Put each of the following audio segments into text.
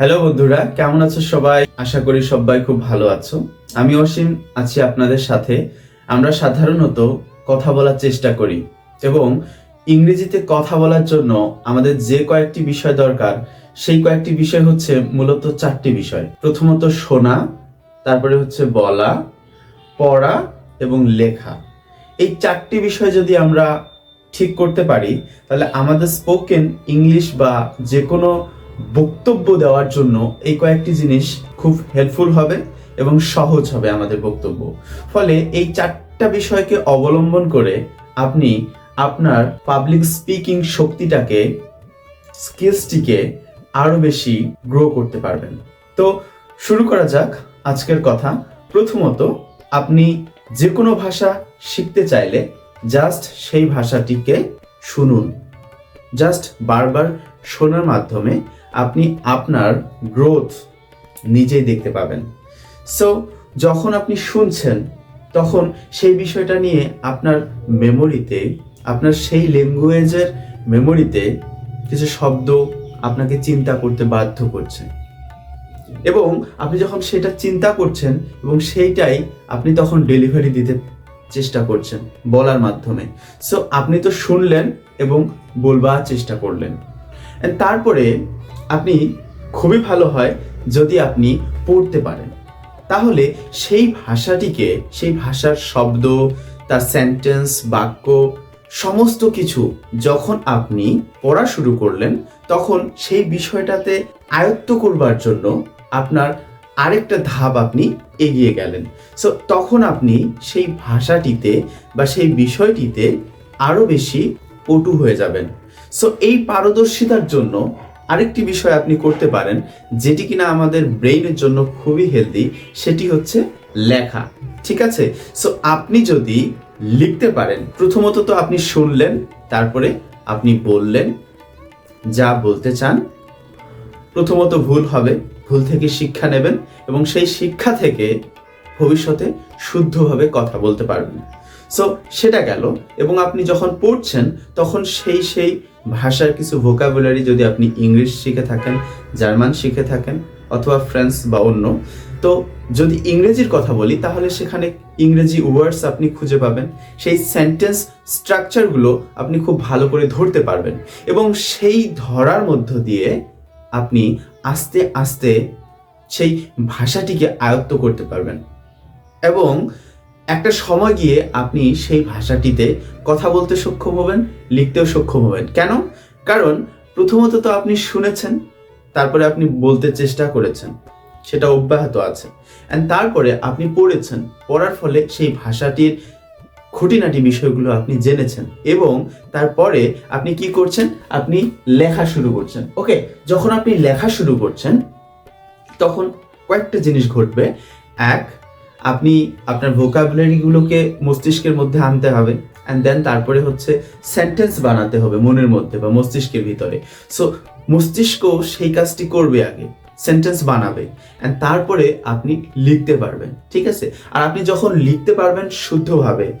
Hello বন্ধুরা, কেমন আছো সবাই? আশা করি সবাই খুব ভালো আছো। আমি অসীম, আছি আপনাদের সাথে। আমরা সাধারণত কথা বলার চেষ্টা করি এবং ইংরেজিতে কথা বলার জন্য আমাদের যে কয়েকটি বিষয় দরকার, সেই কয়েকটি বিষয় হচ্ছে মূলত চারটি বিষয়। প্রথমত শোনা, তারপরে হচ্ছে বলা, পড়া এবং লেখা। এই চারটি বিষয় যদি আমরা ঠিক করতে পারি, তাহলে আমাদের স্পোকেন ইংলিশ বা যে কোনো বক্তব্য দেওয়ার জন্য এই কয়েকটি জিনিস খুব হেল্পফুল হবে এবং সহজ হবে আমাদের বক্তব্য। ফলে এই চারটা বিষয়কে অবলম্বন করে আপনি আপনার পাবলিক স্পিকিং শক্তিটাকে স্কিলসটিকে আরও বেশি গ্রো করতে পারবেন। তো শুরু করা যাক আজকের কথা। প্রথমত, আপনি যে কোনো ভাষা শিখতে চাইলে জাস্ট সেই ভাষাটিকে শুনুন। জাস্ট বারবার শোনার মাধ্যমে আপনি আপনার গ্রোথ নিজেই দেখতে পাবেন। সো যখন আপনি শুনছেন, তখন সেই বিষয়টা নিয়ে আপনার মেমোরিতে আপনার সেই ল্যাঙ্গুয়েজের মেমোরিতে কিছু শব্দ আপনাকে চিন্তা করতে বাধ্য করছে। এবং আপনি যখন সেটা চিন্তা করছেন এবং সেইটাই আপনি তখন ডেলিভারি দিতে চেষ্টা করছেন বলার মাধ্যমে। সো আপনি তো শুনলেন এবং বলবার চেষ্টা করলেন। তারপরে আপনি খুবই ভালো হয় যদি আপনি পড়তে পারেন। তাহলে সেই ভাষাটিকে, সেই ভাষার শব্দ, তার সেন্টেন্স বাক্য, সমস্ত কিছু যখন আপনি পড়া শুরু করলেন, তখন সেই বিষয়টাতে আয়ত্ত করবার জন্য আপনার আরেকটা ধাপ আপনি এগিয়ে গেলেন। সো তখন আপনি সেই ভাষাটিতে বা সেই বিষয়টিতে আরও বেশি পটু হয়ে যাবেন। সো এই পারদর্শিতার জন্য আরেকটি বিষয় আপনি করতে পারেন, যেটি কিনা আমাদের ব্রেইনের জন্য খুবই হেলদি, সেটি হচ্ছে লেখা। ঠিক আছে? সো আপনি যদি লিখতে পারেন, প্রথমত তো আপনি শুনলেন, তারপরে আপনি বললেন, যা বলতে চান। প্রথমত ভুল হবে, ভুল থেকে শিক্ষা নেবেন এবং সেই শিক্ষা থেকে ভবিষ্যতে শুদ্ধভাবে কথা বলতে পারবেন। সো সেটা গেল, এবং আপনি যখন পড়ছেন, তখন সেই সেই ভাষার কিছু ভোকাবুলারি যদি আপনি ইংলিশ শিখে থাকেন জার্মান শিখে থাকেন, অথবা ফ্রেঞ্চ বা অন্য, তো যদি ইংরেজির কথা বলি, তাহলে সেখানে ইংরেজি ওয়ার্ডস আপনি খুঁজে পাবেন। সেই সেন্টেন্স স্ট্রাকচারগুলো আপনি খুব ভালো করে ধরতে পারবেন, এবং সেই ধরার মধ্য দিয়ে আপনি আস্তে আস্তে সেই ভাষাটিকে আয়ত্ত করতে পারবেন, এবং একটা সময় গিয়ে আপনি সেই ভাষাটিতে কথা বলতে সক্ষম হবেন, লিখতেও সক্ষম হবেন। কেন? কারণ প্রথমত তো আপনি শুনেছেন, তারপরে আপনি বলতে চেষ্টা করেছেন, সেটা অব্যাহত আছে। অ্যান্ড তারপরে আপনি পড়েছেন, পড়ার ফলে সেই ভাষাটির খুঁটিনাটি বিষয়গুলো আপনি জেনেছেন এবং তারপরে আপনি কি করছেন? আপনি লেখা শুরু করছেন। ওকে, যখন আপনি লেখা শুরু করছেন, তখন কয়েকটা জিনিস ঘটবে। এক আপনি আপনার ভোকাবুলারিগুলোকে মস্তিষ্কের মধ্যে আনতে হবে অ্যান্ড দেন তারপরে হচ্ছে সেন্টেন্স বানাতে হবে মনের মধ্যে বা মস্তিষ্কের ভিতরে। সো মস্তিষ্ক সেই কাজটি করবে আগে সেন্টেন্স বানাবে অ্যান্ড তারপরে আপনি লিখতে পারবেন, ঠিক আছে? আর আপনি যখন লিখতে পারবেন শুদ্ধভাবে,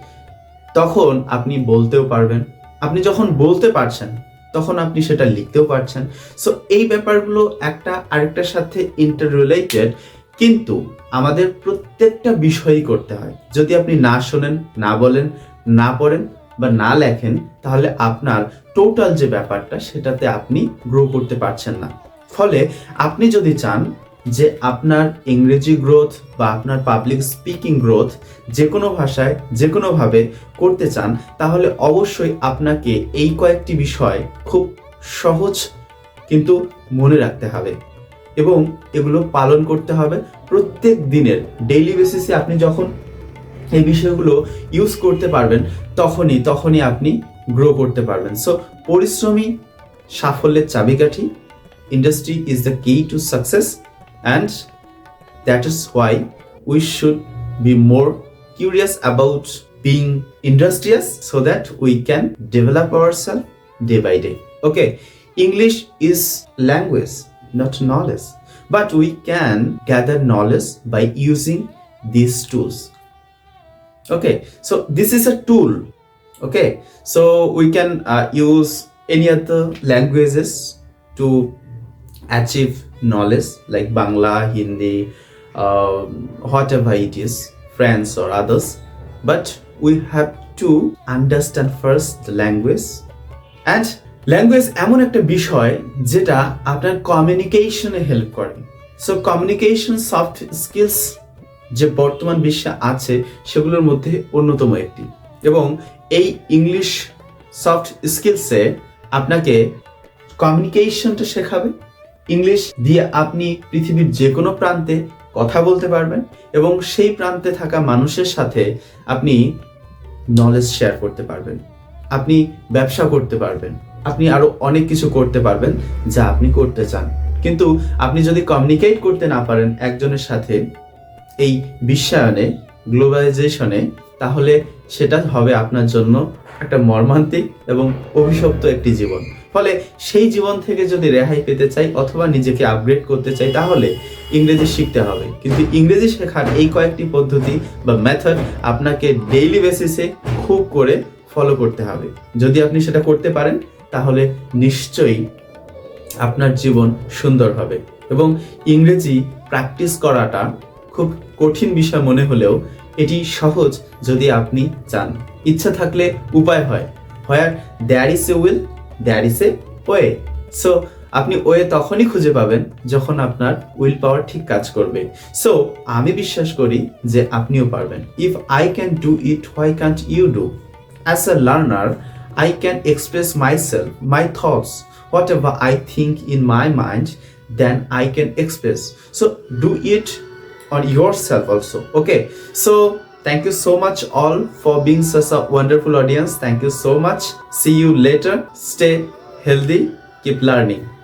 তখন আপনি বলতেও পারবেন, আপনি যখন বলতে পারছেন, তখন আপনি সেটা লিখতেও পারছেন। সো এই ব্যাপারগুলো একটা আরেকটার সাথে ইন্টার রিলেটেড কিন্তু আমাদের প্রত্যেকটা বিষয়ই করতে হয়। যদি আপনি না শোনেন, না বলেন, না পড়েন বা না লেখেন, তাহলে আপনার টোটাল যে ব্যাপারটা, সেটাতে আপনি গ্রো করতে পারছেন না। ফলে আপনি যদি চান যে আপনার ইংরেজি গ্রোথ বা আপনার পাবলিক স্পিকিং গ্রোথ যে কোনো ভাষায় যে কোনোভাবে করতে চান, তাহলে অবশ্যই আপনাকে এই কয়েকটি বিষয় খুব সহজ কিন্তু মনে রাখতে হবে। এবং এগুলো পালন করতে হবে প্রত্যেক দিনের ডেইলি বেসিসে আপনি যখন এই বিষয়গুলো ইউজ করতে পারবেন, তখনই তখনই আপনি গ্রো করতে পারবেন। সো পরিশ্রমী সাফল্যের চাবিকাঠি industry is the key to success and that is why we should be more curious about being industrious so that we can develop our self day by day okay English is language not knowledge. But we can gather knowledge by using these tools. Okay, so this is a tool. Okay, so we can uh, use any other languages to achieve knowledge like Bangla, Hindi, uh, whatever it is, French or others. But we have to understand first the language and language এমন একটা বিষয় যেটা আপনার কমিউনিকেশনে help করে। So communication soft skills যে বর্তমান বিশ্বে আছে, সেগুলোর মধ্যে অন্যতম একটি। এবং এই ইংলিশ সফট স্কিলসে আপনাকে কমিউনিকেশনটা শেখাবে। ইংলিশ দিয়ে আপনি পৃথিবীর যে কোনো প্রান্তে কথা বলতে পারবেন এবং সেই প্রান্তে থাকা মানুষের সাথে আপনি নলেজ শেয়ার করতে পারবেন। আপনি ব্যবসা করতে পারবেন। আপনি আরও অনেক কিছু করতে পারবেন যা আপনি করতে চান। কিন্তু আপনি যদি কমিউনিকেট করতে না পারেন একজনের সাথে এই বিশ্বায়নে গ্লোবালাইজেশনে তাহলে সেটা হবে আপনার জন্য একটা মর্মান্তিক এবং অভিশপ্ত একটি জীবন। ফলে সেই জীবন থেকে যদি রেহাই পেতে চাই অথবা নিজেকে আপগ্রেড করতে চাই, তাহলে ইংরেজি শিখতে হবে। কিন্তু ইংরেজি শেখার এই কয়েকটি পদ্ধতি বা মেথড আপনাকে ডেইলি বেসিসে খুব করে ফলো করতে হবে। যদি আপনি সেটা করতে পারেন তাহলে নিশ্চয়ই আপনার জীবন সুন্দর হবে। এবং ইংরেজি প্র্যাকটিস করাটা খুব কঠিন বিষয় মনে হলেও এটি সহজ যদি আপনি চান। ইচ্ছা থাকলে উপায় হয় where there is a will there is a way so আপনি ওয়ে তখনই খুঁজে পাবেন যখন আপনার উইল পাওয়ার ঠিক কাজ করবে। সো আমি বিশ্বাস করি যে আপনিও পারবেন। If I can do it why can't you do As a learner, I can express myself, my thoughts, whatever I think in my mind, then I can express. So do it on yourself also. Okay. So thank you so much all for being such a wonderful audience. Thank you so much. See you later. Stay healthy. Keep learning.